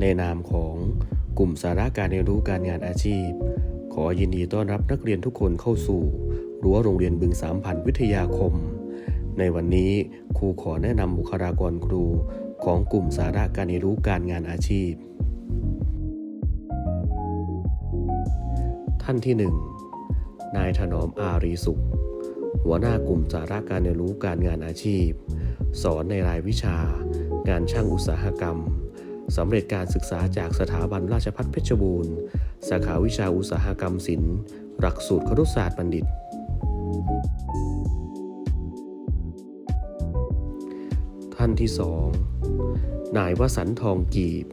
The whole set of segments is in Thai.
ในนามของกลุ่มสาระการเรียนรู้การงานอาชีพ ขอยินดีต้อนรับนักเรียนทุกคนเข้าสู่รั้วโรงเรียนบึงสามพันวิทยาคม ในวันนี้ครูขอแนะนำบุคลากรครูของกลุ่มสาระการเรียนรู้การงานอาชีพ ท่านที่หนึ่งนายถนอมอารีสุข หัวหน้ากลุ่มสาระการเรียนรู้การงานอาชีพ สอนในรายวิชา งานช่างอุตสาหกรรม สำเร็จการศึกษาจากสถาบันราชภัฏเพชรบูรณ์ สาขาวิชาอุตสาหกรรมศิลป์ หลักสูตรครุศาสตร์บัณฑิต ท่านที่สองนายวสันทองกีบ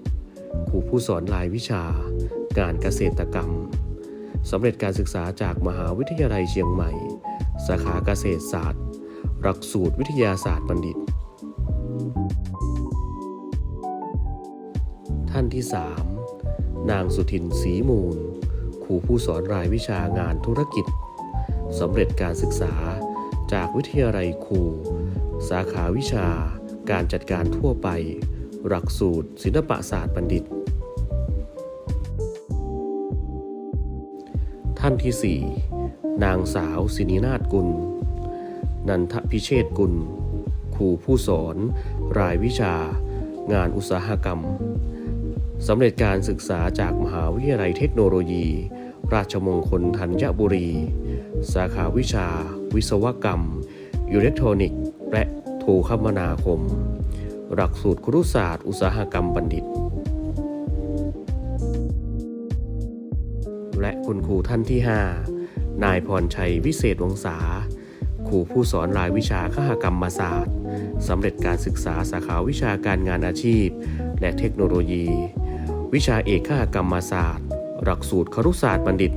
ครูผู้สอนรายวิชา การเกษตรกรรม สำเร็จการศึกษาจากมหาวิทยาลัยเชียงใหม่ สาขาเกษตรศาสตร์ หลักสูตรวิทยาศาสตร์บัณฑิต ท่านที่ 3 นางสุทินศรีมูลครูผู้สอนรายวิชางานธุรกิจสำเร็จการศึกษาจากวิทยาลัยครู สาขาวิชา การจัดการทั่วไป หลักสูตร ศิลปศาสตร์บัณฑิต ท่านที่ 4 นางสาวสินินาถกุล นันทพิเชษกุลครูผู้สอน รายวิชา งานอุตสาหกรรม สำเร็จการศึกษาจากมหาวิทยาลัยเทคโนโลยี ราชมงคลธัญบุรี สาขาวิชา วิศวกรรม อิเล็กทรอนิกส์ และโทรคมนาคม หลักสูตรครุศาสตร์ อุตสาหกรรมบัณฑิต และคุณครูท่านที่ 5 นายพรชัยวิเศษวงศาครูผู้สอนรายวิชาคหกรรมศาสตร์สำเร็จการศึกษาสาขาวิชาการงานอาชีพ และเทคโนโลยี วิชาเอกคหกรรมศาสตร์ หลักสูตรครุศาสตร์บัณฑิต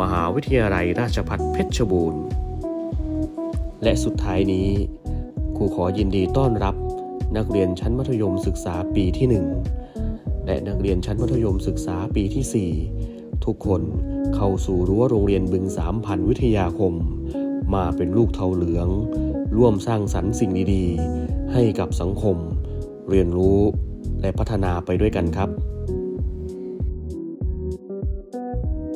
มหาวิทยาลัยราชภัฏเพชรบูรณ์ และสุดท้ายนี้ครูขอยินดีต้อนรับนักเรียนชั้นมัธยมศึกษาปีที่ 1 และนักเรียนชั้นมัธยมศึกษาปีที่ 4 ทุกคนเข้าสู่รั้วโรงเรียนบึงสามพันวิทยาคม มาเป็นลูกเทาเหลือง ร่วมสร้างสรรค์สิ่งดีๆ ให้กับสังคม เรียนรู้และพัฒนาไปด้วยกันครับ